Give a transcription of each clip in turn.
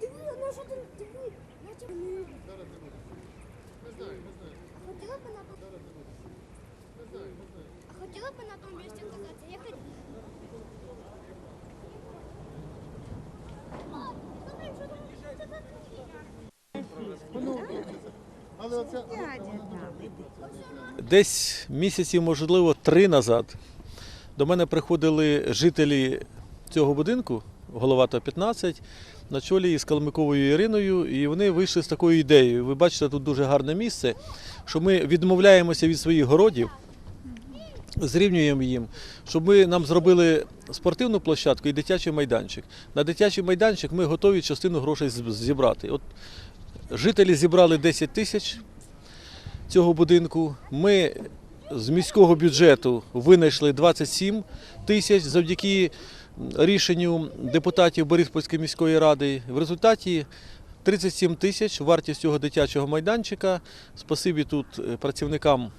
Диви, ну що ти, диви, наче вони... Хотіла б на тому... Хотіла б на тому місці кататися, я хотіла. Мам, смотри, що там, що це таке? Але оце Десь місяців, можливо, три назад до мене приходили жителі цього будинку, Головата 15, на чолі із Калмиковою Іриною, і вони вийшли з такою ідеєю. Ви бачите, тут дуже гарне місце, що ми відмовляємося від своїх городів, зрівнюємо їм, щоб ми нам зробили спортивну площадку і дитячий майданчик. На дитячий майданчик ми готові частину грошей зібрати. От жителі зібрали 10 тисяч цього будинку. Ми з міського бюджету винайшли 27 тисяч завдяки рішенню депутатів Бориспольської міської ради. В результаті 37 тисяч вартість цього дитячого майданчика. Спасибі тут е, працівникам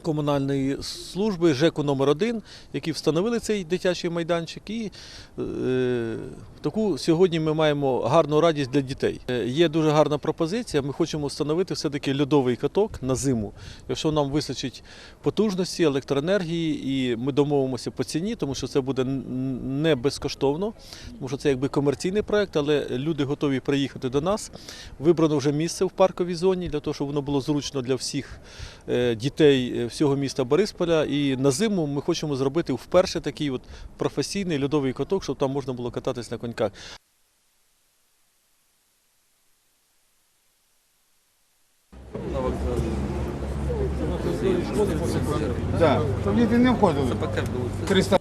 комунальної служби ЖЕКу номер 1 які встановили цей дитячий майданчик. І е, таку сьогодні ми маємо гарну радість для дітей. Е, Є дуже гарна пропозиція. Ми хочемо встановити все-таки льодовий каток на зиму. Якщо нам вистачить потужності, електроенергії, і ми домовимося по ціні, тому що це буде не безкоштовно, тому що це якби комерційний проект, але люди готові приїхати до нас. Вибрано вже місце в парковій зоні для того, щоб воно було зручно для всіх е, дітей е, всього міста Борисполя. І на зиму ми хочемо зробити вперше такий от професійний льодовий каток, щоб там можна було кататись на коньках. да. То діти не входили. 300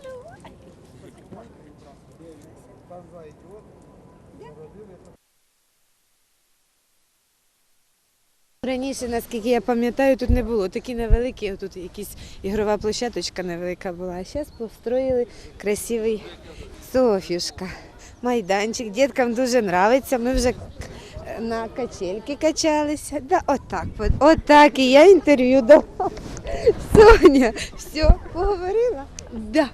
Раніше, наскільки я пам'ятаю, тут не було. Такі невеликі, тут якась ігрова площадочка невелика була. А зараз построїли красивий Софюшка, майданчик. Діткам дуже подобається. Ми вже на качельки качалися. Да, отак, от- отак. І я інтерв'ю дала. Соня, все, поговорила? Да.